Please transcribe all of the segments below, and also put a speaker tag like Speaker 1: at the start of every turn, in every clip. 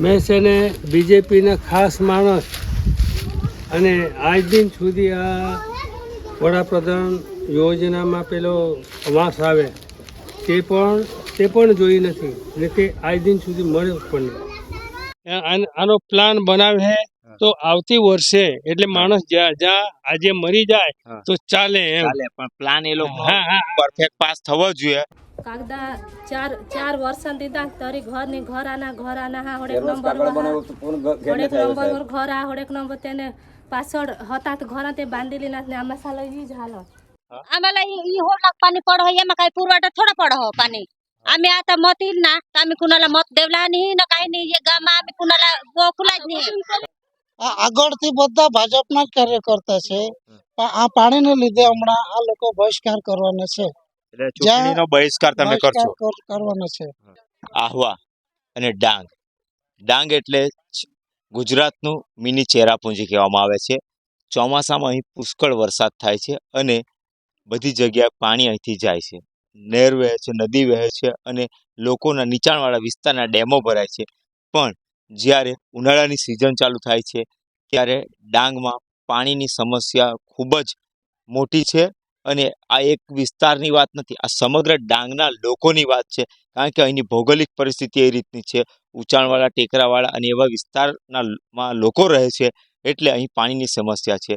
Speaker 1: મેં છે ને બીજેપીના ખાસ માણસ અને આજ દિન સુધી આ વડાપ્રધાન યોજનામાં પેલો વાંસ આવે, તે પણ તે પણ જોઈ નથી એટલે તે આજ દિન સુધી મળ્યો પણ આનો પ્લાન બનાવે તો આવતી વર્ષે એટલે માણસ જ્યાં જ્યાં આજે મરી જાય
Speaker 2: હા.
Speaker 1: તો ચાલે એમ
Speaker 2: ચાલે પણ પ્લાન એ લોકો
Speaker 1: હા હા
Speaker 2: પરફેક્ટ પાસ થવો જોઈએ
Speaker 3: કાગદા ચાર ચાર વર્ષ દીધા તરી ઘર ને ઘર આના ઘર આના હા હોડેક નંબર હોડેક નંબર ઘર આ હોડેક નંબર તેને પાછળ હતા તો ઘર તે બાંધેલી ના આમાં સાલો ઈ જ હાલત
Speaker 4: आम्हाला इ- इ होडलाक पाणी पड हे मग काही पुरवठा थोडं पड हो पाणी आम्ही आता मत येईल ना तर आम्ही कुणाला मत देवला नाही ना काही नाही हे गामा आम्ही कुणाला गोकुलाच नाही
Speaker 5: આ આગળથી બધા ભાજપના જ કાર્યકર્તા છે. પણ આ પાણીને લીધે હમણાં આ લોકો બહિષ્કાર કરવાનો છે.
Speaker 2: એટલે ચૂંટણીનો બહિષ્કાર તમે કરશો.
Speaker 5: કરવાનો છે.
Speaker 2: આહવા અને ડાંગ. ડાંગ એટલે ગુજરાતનું મિની ચેરાપુંજી કહેવામાં આવે છે. ચોમાસામાં અહીં પુષ્કળ વરસાદ થાય છે અને બધી જગ્યાએ પાણી અહીંથી જાય છે. નહેર વહે છે નદી વહે છે અને લોકોના નીચાણવાળા વિસ્તારના ડેમો ભરાય છે. પણ જ્યારે ઉનાળાની સિઝન ચાલુ થાય છે ત્યારે ડાંગમાં પાણીની સમસ્યા ખૂબ જ મોટી છે અને આ એક વિસ્તારની વાત નથી, આ સમગ્ર ડાંગના લોકોની વાત છે. કારણ કે અહીંની ભૌગોલિક પરિસ્થિતિ એ રીતની છે. ઊંચાણવાળા ટેકરાવાળા અને એવા વિસ્તારના માં લોકો રહે છે એટલે અહીં પાણીની સમસ્યા છે.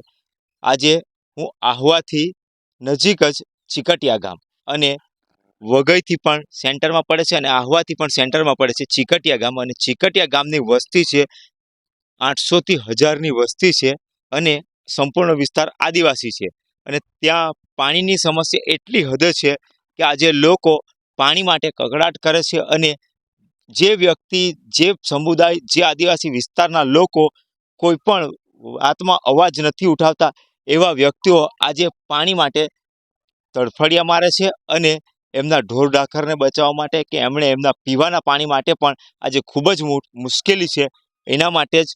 Speaker 2: આજે હું આહવાથી નજીક જ ચીકટિયા ગામ અને વઘઈથી પણ સેન્ટરમાં પડે છે અને આહવાથી પણ સેન્ટરમાં પડે છે ચીકટિયા ગામ. અને ચીકટિયા ગામની વસ્તી છે આઠસોથી હજારની વસ્તી છે અને સંપૂર્ણ વિસ્તાર આદિવાસી છે. અને ત્યાં પાણીની સમસ્યા એટલી હદે છે કે આજે લોકો પાણી માટે કકડાટ કરે છે અને જે વ્યક્તિ, જે સમુદાય, જે આદિવાસી વિસ્તારના લોકો કોઈ પણ વાતમાં અવાજ નથી ઉઠાવતા એવા વ્યક્તિઓ આજે પાણી માટે તડફડિયા મારે છે અને એમના ઢોર ઢાખરને બચાવવા માટે કે એમણે એમના પીવાના પાણી માટે પણ આજે ખૂબ જ મુશ્કેલી છે. એના માટે જ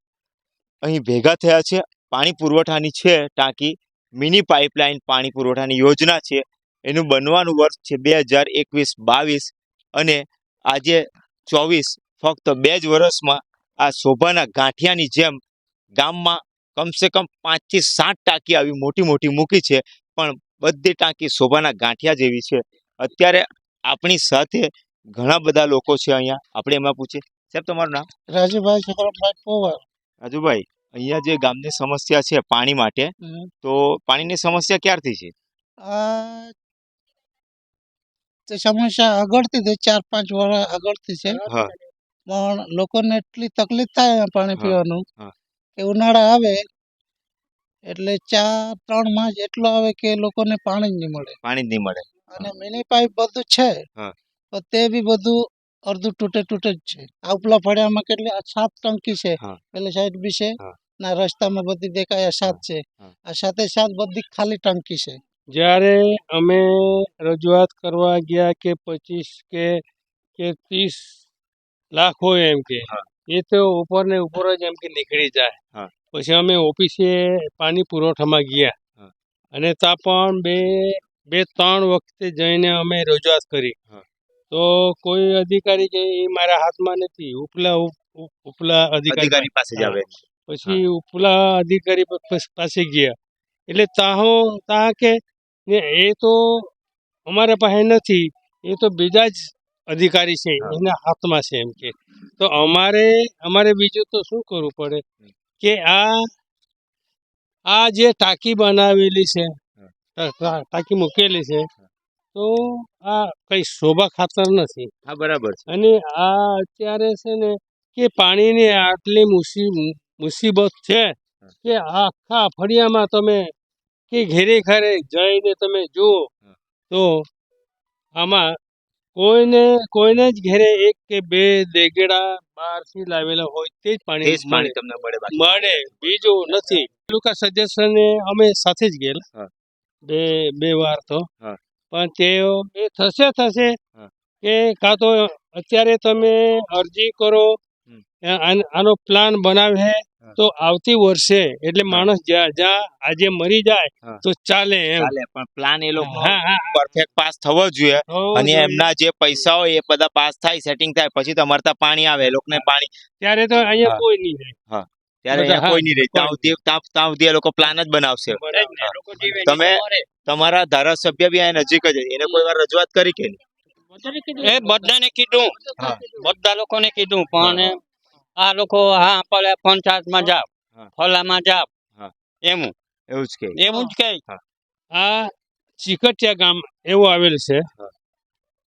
Speaker 2: અહીં ભેગા થયા છે. પાણી પુરવઠાની છે ટાંકી. મિની પાઇપલાઇન પાણી પુરવઠાની યોજના છે. એનું બનવાનું વર્ષ છે બે હજાર એકવીસ બાવીસ. અને આજે ચોવીસ, ફક્ત બે જ વર્ષમાં આ શોભાના ગાંઠિયાની જેમ ગામમાં કમસે કમ પાંચથી સાત ટાંકી આવી મોટી મોટી મૂકી છે. પણ બધી ટાંકી શોભાના ગાંઠિયા જેવી છે. અત્યારે આપણી સાથે ઘણા બધા લોકો છે અહીંયા. આપણે એમાં પૂછીએ. સાહેબ, તમારું નામ?
Speaker 5: રાજુભાઈ પોવાર.
Speaker 2: રાજુભાઈ અહીંયા જે ગામની સમસ્યા છે પાણી માટે તો પાણીની સમસ્યા ક્યારથી છે?
Speaker 5: તે સમસ્યા આગળથી છે ચાર પાંચ વર્ષ આગળથી છે. પણ લોકોને એટલી તકલીફ થાય પાણી પીવાનું કે ઉનાળા આવે એટલે ચાર ત્રણ માસ એટલો આવે કે લોકોને પાણી જ નહીં મળે.
Speaker 2: પાણી જ નહીં મળે.
Speaker 5: અને મિની પાઇપ બધું છે. પણ તે બી બધું અડધું તૂટે તૂટે જ છે. આ ઉપલા ફળિયામાં કેટલી? સાત ટંકી છે. પેલી સાઈડ બી છે. ના રસ્તામાં બધી દેખાય સાત છે. આ સાથે સાત બધી ખાલી ટંકી છે.
Speaker 1: જ્યારે અમે રજૂઆત કરવા ગયા કે પચીસ કે કે ત્રીસ લાખ હોય એમ કે એ તો ઉપર ને ઉપર જ એમ કે નીકળી જાય. પછી અમે ઓફિસે પાણી પુરવઠામાં ગયા. અને ત્યાં પણ બે બે ત્રણ વખતે જઈને અમે રજૂઆત કરી. તો કોઈ અધિકારી કે એ મારા હાથમાં નથી ઉપલા ઉપ- ઉપ- ઉપલા અધિકારી
Speaker 2: પાસે જ આવે.
Speaker 1: પછી ઉપલા અધિકારી પાસે ગયા. એટલે તાહો તા કે ને એ તો અમારા પાસે નથી એ તો બીજા જ અધિકારી છે એના હાથમાં છે એમ કે. તો અમારે અમારે બીજું તો શું કરવું પડે? કે આ આ જે ટાંકી બનાવેલી છે ટાંકી મૂકેલી છે તો આ કઈ શોભા ખાતર નથી.
Speaker 2: હા બરાબર છે.
Speaker 1: અને આ અત્યારે છે ને કે પાણીની આટલી મુસી મુસીબત છે કે આખા ફળિયામાં તમે કે ઘેરે ઘરે જઈને તમે જુઓ તો આમાં કોઈને કોઈને જ ઘેરે એક કે બે દેગડા બહારથી લાવેલા હોય તે જ પાણી
Speaker 2: પાણી તમને મળે
Speaker 1: મળે બીજું નથી. પેલું કા સજેશન અમે સાથે જ ગયેલા. બે બે વાર તો. પણ તેઓ એ થશે થશે કે કાં તો અત્યારે તમે અરજી કરો આન- પ્લાન બનાવે. તો આવતી વર્ષે એટલે માણસ જ્યાં જ્યાં આજે મરી જાય તો ચાલે એમ.
Speaker 2: પણ પ્લાન એ લોકો પરફેક્ટ પાસ થવો જોઈએ. અને એમના જે પૈસા હોય એ બધા પાસ થાય સેટિંગ થાય પછી તમારે ત્યાં પાણી આવે એ લોકોને પાણી
Speaker 1: ત્યારે તો અહીંયા કોઈ નહીં રહે
Speaker 2: ત્યારે અહીંયા કોઈ નહીં રહે. ત્યાં સુધી ત્યાં સુધી લોકો પ્લાન જ બનાવશે. તમે તમારા ધારાસભ્ય બી અહીંયા નજીક જ એને કોઈ વાર રજૂઆત કરી કે
Speaker 6: એ બધાને કીધું. બધા લોકોને કીધું પણ આ લોકો હા ભલે પંચાયતમાં જાવ ફલામાં જાવ. એમ.
Speaker 2: એવું જ કે.
Speaker 6: એવું જ કે.
Speaker 1: આ ચીકટિયા ગામ એવું આવેલ છે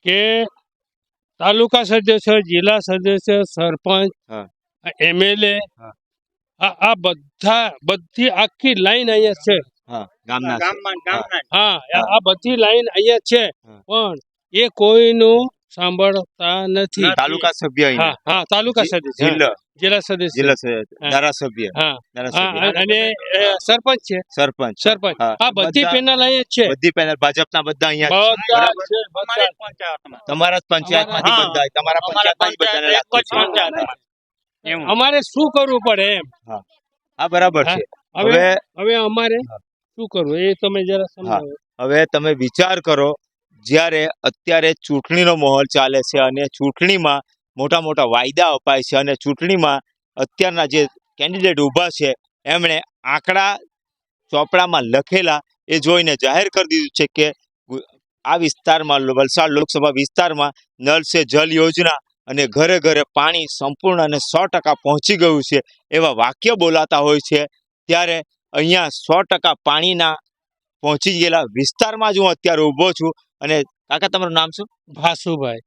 Speaker 1: કે તાલુકા સદસ્ય જિલ્લા સદસ્ય સરપંચ
Speaker 2: હા.
Speaker 1: એમએલએ. આ આ બધા બધી આખી લાઈન અહીંયા છે.
Speaker 2: હા ગામના છે.
Speaker 6: ગામમાં ગામના
Speaker 1: હા આ- બધી લાઈન અહીંયા છે. પણ એ કોઈનું સાંભળતા નથી.
Speaker 2: તાલુકા સભ્ય
Speaker 1: હા હા તાલુકા સભ્ય
Speaker 2: જિલ્લા.
Speaker 1: જિલ્લા સદસ્ય.
Speaker 2: જિલ્લા સભ્ય, ધારાસભ્ય.
Speaker 1: હા. અને સરપંચ છે.
Speaker 2: સરપંચ.
Speaker 1: સરપંચ.
Speaker 2: હા.
Speaker 1: આ બધી પેનલ અહીંયા જ છે.
Speaker 2: બધી પેનલ ભાજપના બધા અહીંયા છે.
Speaker 1: બધા
Speaker 2: બરાબર?
Speaker 1: છે બધા
Speaker 6: પંચાયતમાં.
Speaker 2: તમારા જ પંચાયતમાંથી બધા તમારા
Speaker 6: પંચાયત પંચાયતમાં. બધાને
Speaker 1: અમારે શું કરવું પડે એમ?
Speaker 2: હા. બરાબર છે.
Speaker 1: હવે
Speaker 2: હવે
Speaker 1: અમારે શું કરવું? એ તમે જરા સમજાવો.
Speaker 2: હવે તમે વિચાર કરો જ્યારે અત્યારે ચૂંટણીનો માહોલ ચાલે છે અને ચૂંટણીમાં મોટા મોટા વાયદા અપાય છે અને ચૂંટણીમાં અત્યારના જે કેન્ડિડેટ ઊભા છે એમણે આંકડા ચોપડામાં લખેલા એ જોઈને જાહેર કરી દીધું છે કે આ વિસ્તારમાં વલસાડ લોકસભા વિસ્તારમાં નળ સે જલ યોજના અને ઘરે ઘરે પાણી સંપૂર્ણ અને સો ટકા પહોંચી ગયું છે એવા વાક્ય બોલાતા હોય છે. ત્યારે અહીંયા સો ટકા પાણીના પહોંચી ગયેલા વિસ્તારમાં જ હું અત્યારે ઊભો છું અને કાકા તમારું નામ શું?
Speaker 1: ભાસુભાઈ.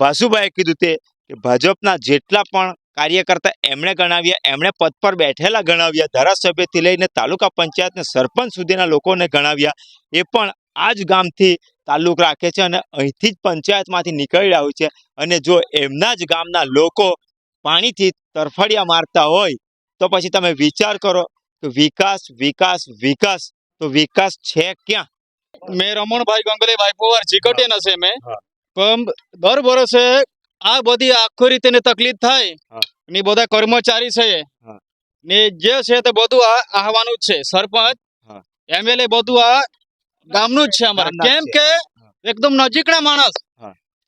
Speaker 2: ભાસુભાઈએ કીધું તે કે ભાજપના જેટલા પણ કાર્યકર્તા એમણે ગણાવ્યા એમણે પદ પર બેઠેલા ગણાવ્યા ધારાસભ્યથી લઈને તાલુકા પંચાયતને સરપંચ સુધીના લોકોને ગણાવ્યા એ પણ આ જ ગામથી તાલ્લુક રાખે છે અને અહીંથી જ પંચાયતમાંથી નીકળ્યા હોય છે. અને જો એમના જ ગામના લોકો પાણીથી તરફડિયા મારતા હોય તો પછી તમે વિચાર કરો કે વિકાસ વિકાસ વિકાસ તો વિકાસ છે ક્યાં?
Speaker 7: મેં રમણભાઈ ગંગલેભાઈ પવાર ચીકટીને છે મેં. પણ દર વર્ષે આ બધી આખો રીતે તકલીફ થાય ને બધા કર્મચારી છે. ને જે છે તે બધું આ આવવાનું જ છે. સરપંચ
Speaker 2: હા.
Speaker 7: એમએલએ બધું આ ગામનું જ છે અમારે. કેમ કે એકદમ નજીકના માણસ.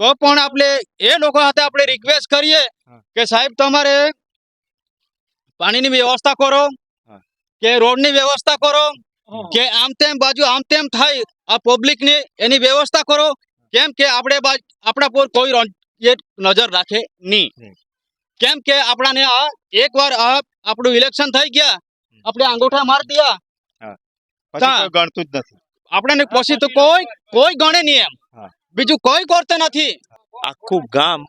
Speaker 7: તો પણ આપણે એ લોકો સાથે આપણે રિક્વેસ્ટ કરીએ કે સાહેબ તમારે પાણીની વ્યવસ્થા કરો કે રોડની વ્યવસ્થા કરો કે આમ તેમ બાજુ આમ તેમ થાય આ પબ્લિકની એની વ્યવસ્થા કરો. કેમ કે આપણે આપણા પર કોઈ નજર રાખે નહીં. કેમ કે આપણાને આ એકવાર આ આપણું ઇલેક્શન થઈ ગયા આપણે અંગૂઠા માર દિયા.
Speaker 2: ગણતું જ નથી.
Speaker 7: આપણે પોસી તો કોઈ કોઈ ગણે નહીં એમ. બીજું કોઈ કરતો નથી.
Speaker 2: આખું ગામ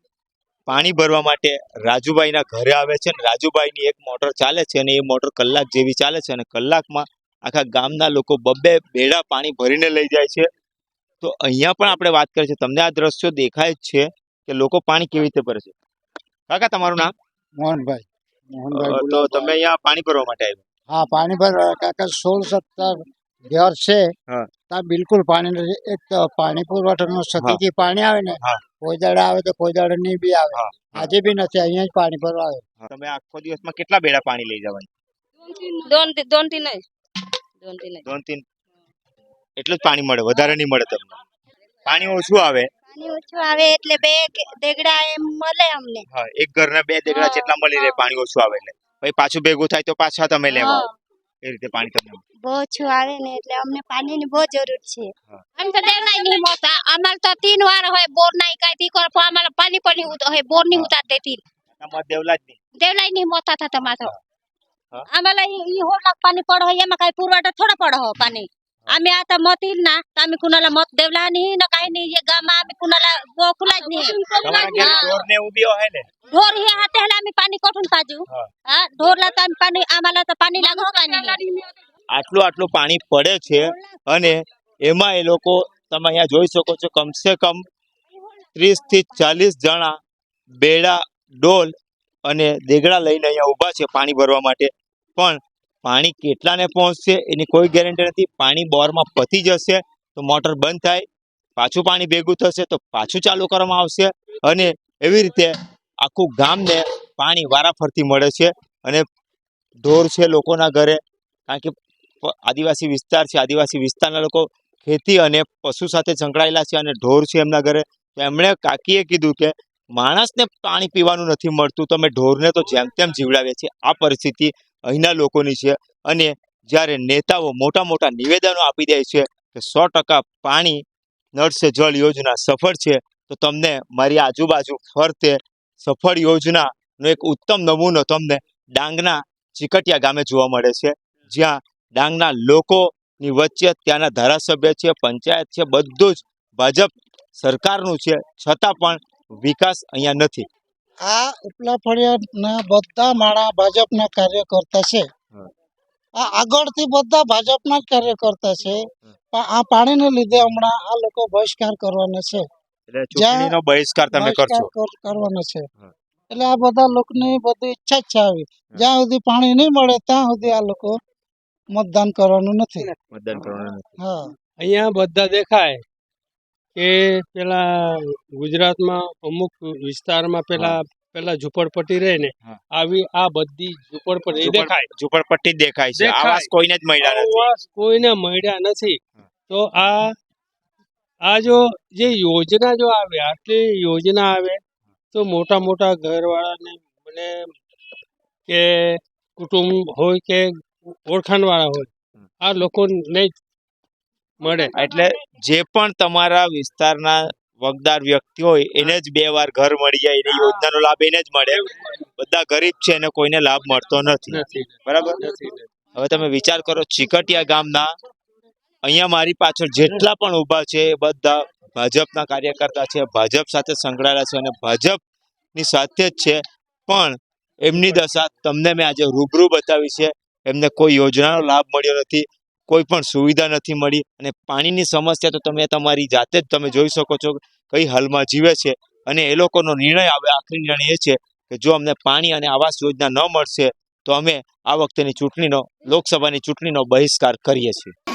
Speaker 2: પાણી ભરવા માટે રાજુભાઈના ઘરે આવે છે અને રાજુભાઈની એક મોટર ચાલે છે અને એ મોટર કલાક જેવી ચાલે છે અને કલાકમાં આખા ગામના લોકો બબ્બે બેડા પાણી ભરીને લઈ જાય છે. તો અહીંયા પણ આપણે વાત કરીએ છીએ. તમને આ દ્રશ્યો દેખાય જ છે કે લોકો પાણી કેવી રીતે ભરે છે. કાકા તમારું નામ?
Speaker 5: મોહનભાઈ.
Speaker 2: મોહનભાઈ તો તમે અહીંયા પાણી ભરવા માટે આવ્યા?
Speaker 5: હા પાણી ભર કાકા સોળ સત્તર ઘેર છે ત્યાં બિલકુલ પાણી એક પાણી પુરવઠાનો સતીથી પાણી આવે ને કોઈ દાડે આવે તો કોઈ દાડે નહીં બી આવે. આજે બી નથી અહીંયા જ પાણી ભરવા આવે.
Speaker 2: તમે આખો દિવસમાં કેટલા બેડા પાણી લઈ જવાય
Speaker 4: દોનથી નહીં.
Speaker 2: દોનથી નહીં એટલું જ પાણી મળે વધારે નહીં મળે તમને? પાણી ઓછું આવે.
Speaker 4: પાણી ઓછું આવે એટલે બે દેગડા એમ મળે અમને.
Speaker 2: હા એક ઘર ના બે દેગડા જેટલા મળી રહે પાણી ઓછું આવે એટલે. પછી પાછું ભેગું થાય તો પાછા તમે લેવા. એ રીતે પાણી તમને
Speaker 4: બહુ ઓછું આવે ને એટલે અમને પાણીની બહુ જરૂર છે. આમ તો ડેરનાય નહીં મોતા. અમારે તો તીન વાર હોય બોર નાય કાંઈ તી કરો પણ અમારે પાણી પણ ઉત હોય બોરની
Speaker 2: ઉતાર દેતી દેવલાજ નહીં
Speaker 4: દેવલાજ નહીં મોતા
Speaker 2: થતા
Speaker 4: માથો અમારે ઈ હોલાક પાણી પડો હોય એમાં કાંઈ પુરવાટો થોડા પડો હો પાણી. आम्ही आता मत येईल ना तर आम्ही कुणाला मत देवला नाही ना काही नाही गामा आम्ही कुणाला गोकुलाच नाही ढोर हे हात आम्ही पाणी कुठून पाजू ढोरला तर पाणी आम्हाला तर पाणी लागत पाणी
Speaker 2: આટલું આટલું પાણી પડે છે અને એમાં એ લોકો તમે અહીંયા જોઈ શકો છો કમસે કમ ત્રીસથી ચાલીસ જણા બેડા, ડોલ અને દેગડા લઈને અહીંયા ઊભા છે પાણી ભરવા માટે. પણ પાણી કેટલાને પહોંચશે એની કોઈ ગેરંટી નથી. પાણી બોરમાં પતી જશે તો મોટર બંધ થાય, પાછું પાણી ભેગું થશે તો પાછું ચાલુ કરવામાં આવશે અને એવી રીતે આખું ગામને પાણી વારાફરતી મળે છે અને ઢોર છે લોકોના ઘરે. કારણ કે આદિવાસી વિસ્તાર છે, આદિવાસી વિસ્તારના લોકો ખેતી અને પશુ સાથે સંકળાયેલા છે અને ઢોર છે એમના ઘરે. એમણે કાકીએ કીધું કે, માણસને પાણી પીવાનું નથી મળતું, તમે ઢોરને તો જેમ તેમ જીવડાવે છે. આ પરિસ્થિતિ અહીંના લોકોની છે. અને જ્યારે નેતાઓ મોટા મોટા નિવેદનો આપી દે છે કે સો ટકા પાણી નળ સે જળ યોજના સફળ છે, તો તમને મારી આજુબાજુ ફરતે સફળ યોજનાનો એક ઉત્તમ નમૂનો તમને ડાંગના ચીકટિયા ગામે જોવા મળે છે. જ્યાં ડાંગના લોકોની વચ્ચે ત્યાંના ધારાસભ્ય છે પંચાયત છે બધું જ ભાજપ સરકારનું છે છતાં પણ વિકાસ અહીંયા નથી.
Speaker 5: આ ઉપલા ફળિયાના બધા માળા ભાજપના કાર્યકર્તા છે. આ આગળથી બધા ભાજપના જ કાર્યકર્તા છે. પણ આ પાણીને લીધે હમણાં આ લોકો બહિષ્કાર કરવાનો છે.
Speaker 2: એટલે ચૂંટણીનો બહિષ્કાર તમે કરશો.
Speaker 5: બહિષ્કાર છે. એટલે આ બધા લોકોની બધી ઈચ્છા જ છે આવી. જ્યાં સુધી પાણી નહીં મળે ત્યાં સુધી આ લોકો મતદાન કરવાનું નથી.
Speaker 2: મતદાન કરવાનું
Speaker 5: હા.
Speaker 1: અહીંયા બધા દેખાય કે પેલા ગુજરાતમાં અમુક વિસ્તારમાં પેલા પેલા ઝુંપડપટ્ટી રહે ને આવી આ બધી ઝુંપડપટ્ટી દેખાય.
Speaker 2: ઝુંપડપટ્ટી દેખાય છે. આવાસ કોઈને જ મળ્યા નથી.
Speaker 1: આવાસ કોઈને મળ્યા નથી. તો આ આ જો જે યોજના જો આવે આટલી યોજના આવે તો મોટા મોટા ઘરવાળાને મને કે કુટુંબ હોય કે ઓળખાણવાળા હોય. આ લોકોને મળે.
Speaker 2: એટલે જે પણ તમારા વિસ્તારના વગદાર વ્યક્તિ હોય એને જ બે વાર ઘર મળી જાય એની યોજનાનો લાભ એને જ મળે. બધા ગરીબ છે એને કોઈને લાભ મળતો નથી.
Speaker 1: નથી.
Speaker 2: બરાબર? હવે તમે વિચાર કરો ચીકટિયા ગામના અહીંયા મારી પાછળ જેટલા પણ ઊભા છે એ બધા ભાજપના કાર્યકર્તા છે ભાજપ સાથે સંકળાયેલા છે અને ભાજપની સાથે જ છે. પણ એમની દશા તમને મેં આજે રૂબરૂ બતાવી છે. એમને કોઈ યોજનાનો લાભ મળ્યો નથી, કોઈ પણ સુવિધા નથી મળી અને પાણીની સમસ્યા તો તમે તમારી જાતે જ તમે જોઈ શકો છો કઈ હાલમાં જીવે છે અને એ લોકોનો નિર્ણય આવે આખરી નિર્ણય એ છે કે જો અમને પાણી અને આવાસ યોજના ન મળશે તો અમે આ વખતેની ચૂંટણીનો, લોકસભાની ચૂંટણીનો બહિષ્કાર કરીએ છીએ.